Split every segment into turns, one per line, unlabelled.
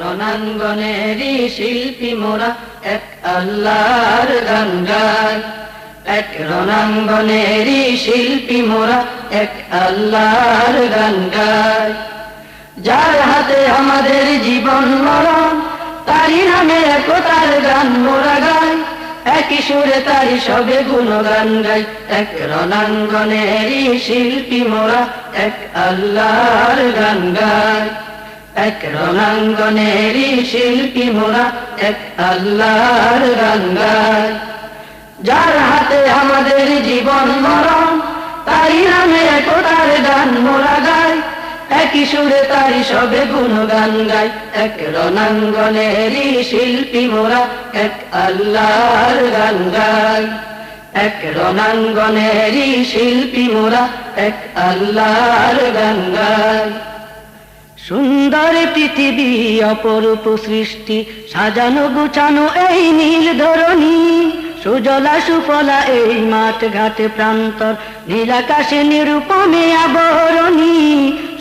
রণাঙ্গনেরই শিল্পী মোরা এক আল্লাহর গান গায় এক রণাঙ্গনেরই শিল্পী মোরা এক আল্লাহর গান গায় যার হাতে আমাদের জীবন মরণ তারি নামে একতার গান মোরা গায় একই সুরে তারি সবে গুণগান গাই। এক রণাঙ্গনেরই শিল্পী মোরা এক আল্লাহর গান গায় এক রণাঙ্গনেরই শিল্পী মোরা, এক আল্লাহর গান গায় যার হাতে আমাদের জীবন মরণ, তাই নামে একতার গান মোরা গায় একই সুরে তাই সবে গুণগান গায় এক রণাঙ্গনেরই শিল্পী মোরা, এক আল্লাহর গান গায় এক রণাঙ্গনেরই শিল্পী মোরা, এক আল্লাহর গান গায় সুন্দর পৃথিবী অপরূপ সৃষ্টি, সাজানো গুছানো এই নীল ধরণী। সুজলা সুফলা এই মাঠ ঘাটে প্রান্তর, নীলাকাশে নিরূপমে আবরণী।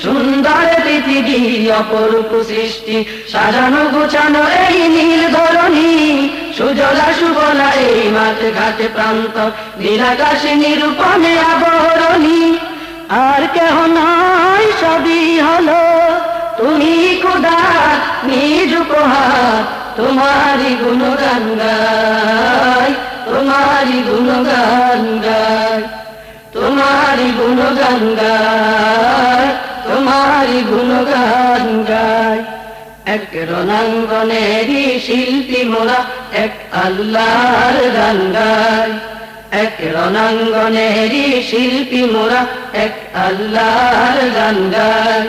সুন্দর পৃথিবী অপরূপ সৃষ্টি, সাজানো গুছানো এই নীল ধরণী। সুজলা সুফলা এই মাঠ ঘাটে প্রান্তর, নীলাকাশে নিরূপমে আবরণী। নিজ উপহার তোমারি গুণগান গাই তোমারি গুণগান গাই তোমারি গুণগান গাই তোমারি গুণগান গাই। এক রণাঙ্গনেরই শিল্পী মোরা, এক আল্লাহর গান গায় এক রণাঙ্গনেরই শিল্পী মোরা, এক আল্লাহর গান গায়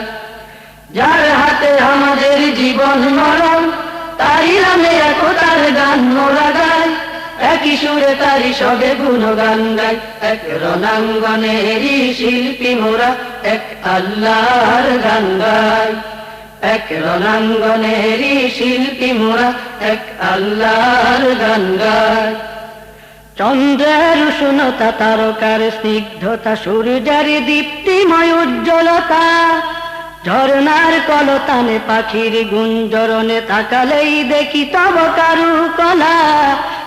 যার হাতে আমাদের জীবন মরণ তাই নামে একতার গান মোরা গায়। একই সুরে তারি সবে গুণ গান গায়। এক রণাঙ্গনেরই শিল্পী মোরা, এক আল্লাহর গান গায়। এক রণাঙ্গনেরই শিল্পী মোরা, এক আল্লাহর গান গায়। চন্দ্রের উষ্ণতা তারকার স্নিগ্ধতা, সূর্যের দীপ্তিময় উজ্জ্বলতা ঝর্ণার কলতানে পাখির গুঞ্জরণে তাকালেই দেখি তব কারু কলা।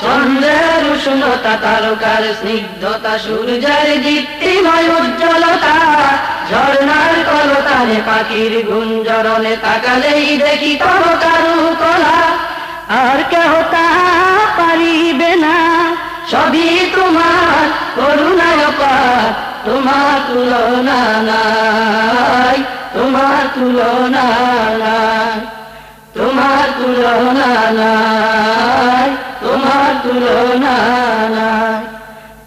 চন্দ্রের উষ্ণতা, তারকার স্নিগ্ধতা, সূর্যের দীপ্তিময় উজ্জ্বলতা। ঝর্ণার কলতানে পাখির গুঞ্জরণে তাকালেই দেখি তব কারু কলা। আর কেহ তা পারিবে না, সবই তোমার করুণায় তোমার তুলনা নাই তোমার তুলনা তোমার তুলনা নাই তোমার তুলনা নাই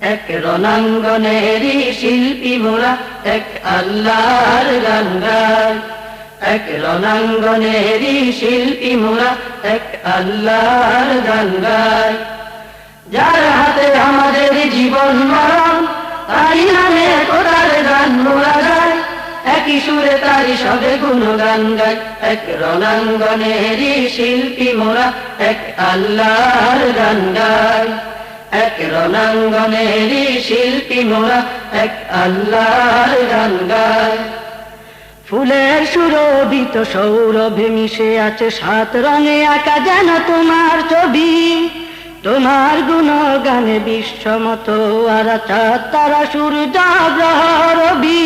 এক রণাঙ্গনেরই শিল্পী মোরা, এক আল্লাহর গান গায়। এক রণাঙ্গনেরই শিল্পী মোরা, এক আল্লাহর গান গায়। যার হাতে আমাদের একই সুরে তারি সবে গুণ গান গায়। এক রণাঙ্গনেরই শিল্পী মোরা, এক আল্লাহর গান গায়। এক রণাঙ্গনেরই শিল্পী মোরা, এক আল্লাহর গান গায়। ফুলের সুরভিত সৌরভে মিশে আছে সাত রঙে আঁকা যেন তোমার ছবি। তোমার গুণগানে বিশ্বমত আর তারা সূর্য, গ্রহ, রবি।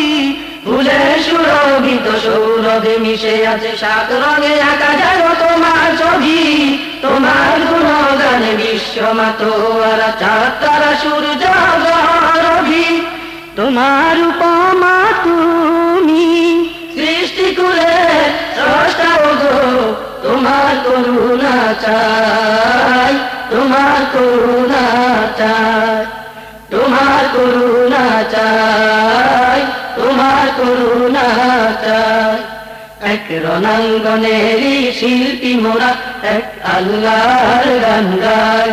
ফুলের সুরভিত সৌরভে মিশে আছে সাত রঙে আঁকা যেন তোমার ছবি। তোমার গুণগানে বিশ্বমত আর তারা সূর্য রবি। তোমার উপমা তুমি, সৃষ্টি করে তোমার করুণা চাই, তোমার করুণা করুণা এক রণাঙ্গনেরই শিল্পী মোরা, এক আল্লাহর গান গায়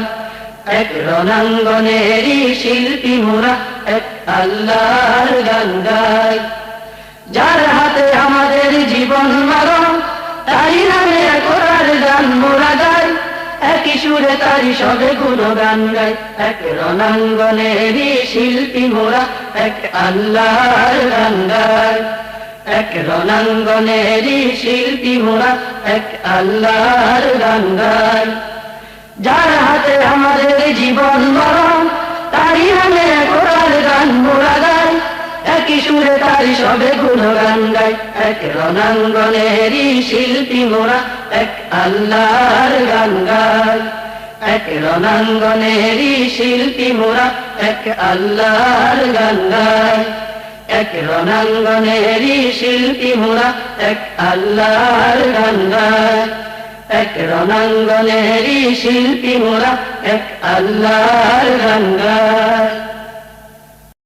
এক রণাঙ্গনেরই শিল্পী মোরা, এক আল্লাহর গান যার হাতে আমাদের জীবন মরণ তাই নামে সুরে তারি সবে গুণ গান গায়। এক রণাঙ্গনেরই শিল্পী মোরা, এক আল্লাহর গান গায়। এক রণাঙ্গনেরই শিল্পী মোরা, এক আল্লাহর গান গাই যার হাতে আমাদের জীবন মরণ, তারই নামে কোরআন গান মোরা গাই একই সুরে তারি সবে গুণগান গাই এক রণাঙ্গনেরই শিল্পী মোরা, এক আল্লাহর গান এক রণাঙ্গনেরই শিল্পী মোরা, এক আল্লাহর গান এক রণাঙ্গনেরই শিল্পী মোরা, এক আল্লাহর গান এক রণাঙ্গনেরই শিল্পী মোরা, এক আল্লাহর গান